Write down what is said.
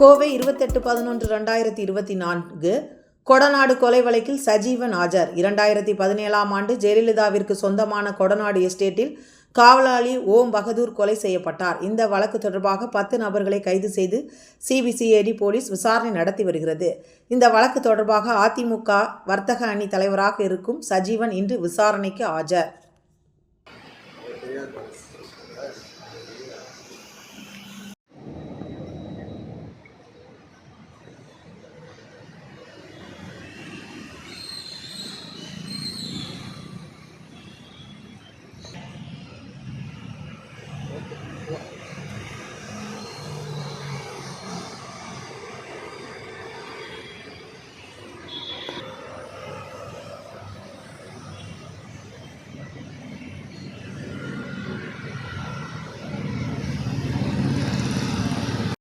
கோவை இருபத்தெட்டு பதினொன்று ரெண்டாயிரத்தி இருபத்தி நான்கு கொடநாடு கொலை வழக்கில் சஜீவன் ஆஜர். இரண்டாயிரத்தி பதினேழாம் ஆண்டு ஜெயலலிதாவிற்கு சொந்தமான கொடநாடு எஸ்டேட்டில் காவலாளி ஓம் பகதூர் கொலை செய்யப்பட்டார். இந்த வழக்கு தொடர்பாக பத்து நபர்களை கைது செய்து சிபிசிஐடி போலீஸ் விசாரணை நடத்தி வருகிறது. இந்த வழக்கு தொடர்பாக அதிமுக வர்த்தக அணி தலைவராக இருக்கும் சஜீவன் இன்று விசாரணைக்கு ஆஜர்.